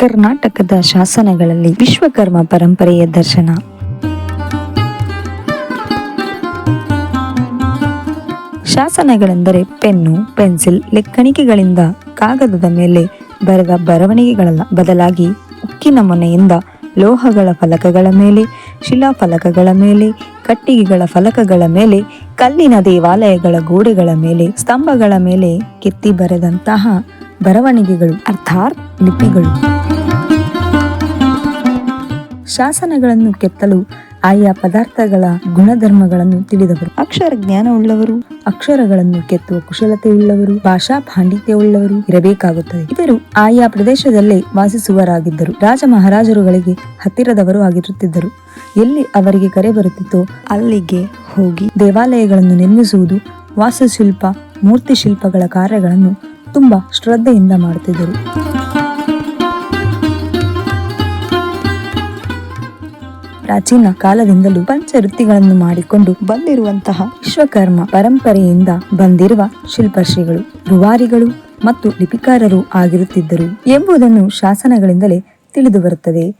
ಕರ್ನಾಟಕದ ಶಾಸನಗಳಲ್ಲಿ ವಿಶ್ವಕರ್ಮ ಪರಂಪರೆಯ ದರ್ಶನ. ಶಾಸನಗಳೆಂದರೆ ಪೆನ್ನು, ಪೆನ್ಸಿಲ್, ಲೆಕ್ಕಣಿಕೆಗಳಿಂದ ಕಾಗದದ ಮೇಲೆ ಬರೆದ ಬರವಣಿಗೆಗಳ ಬದಲಾಗಿ ಉಕ್ಕಿನ ಮೊನೆಯಿಂದ ಲೋಹಗಳ ಫಲಕಗಳ ಮೇಲೆ, ಶಿಲಾಫಲಕಗಳ ಮೇಲೆ, ಕಟ್ಟಿಗೆಗಳ ಫಲಕಗಳ ಮೇಲೆ, ಕಲ್ಲಿನ ದೇವಾಲಯಗಳ ಗೋಡೆಗಳ ಮೇಲೆ, ಸ್ತಂಭಗಳ ಮೇಲೆ ಕೆತ್ತಿ ಬರೆದಂತಹ ಬರವಣಿಗೆಗಳು, ಅರ್ಥಾತ್ ಲಿಪಿಗಳು. ಶಾಸನಗಳನ್ನು ಕೆತ್ತಲು ಆಯಾ ಪದಾರ್ಥಗಳ ಗುಣಧರ್ಮಗಳನ್ನು ತಿಳಿದವರು. ಅಕ್ಷರ ಜ್ಞಾನವುಳ್ಳವರು ಅಕ್ಷರಗಳನ್ನು ಕೆತ್ತುವ ಕುಶಲತೆ ಉಳ್ಳವರು. ಭಾಷಾ ಪಾಂಡಿತ್ಯವುಳ್ಳವರು ಇರಬೇಕಾಗುತ್ತದೆ. ಇವರು ಆಯಾ ಪ್ರದೇಶದಲ್ಲೇ ವಾಸಿಸುವರಾಗಿದ್ದರು. ರಾಜ ಮಹಾರಾಜರುಗಳಿಗೆ ಹತ್ತಿರದವರು ಆಗಿರುತ್ತಿದ್ದರು. ಎಲ್ಲಿ ಅವರಿಗೆ ಕರೆ ಬರುತ್ತಿತ್ತೋ ಅಲ್ಲಿಗೆ ಹೋಗಿ ದೇವಾಲಯಗಳನ್ನು ನಿರ್ಮಿಸುವುದು ವಾಸ್ತುಶಿಲ್ಪ ಮೂರ್ತಿ ಶಿಲ್ಪಗಳ ಕಾರ್ಯಗಳನ್ನು ತುಂಬಾ ಶ್ರದ್ಧೆಯಿಂದ ಮಾಡುತ್ತಿದ್ದರು. ಪ್ರಾಚೀನ ಕಾಲದಿಂದಲೂ ಪಂಚವೃತ್ತಿಗಳನ್ನು ಮಾಡಿಕೊಂಡು ಬಂದಿರುವಂತಹ ವಿಶ್ವಕರ್ಮ ಪರಂಪರೆಯಿಂದ ಬಂದಿರುವ ಶಿಲ್ಪಶ್ರೀಗಳು ರುವಾರಿಗಳು ಮತ್ತು ಲಿಪಿಕಾರರು ಆಗಿರುತ್ತಿದ್ದರು ಎಂಬುದನ್ನು ಶಾಸನಗಳಿಂದಲೇ ತಿಳಿದು ಬರುತ್ತದೆ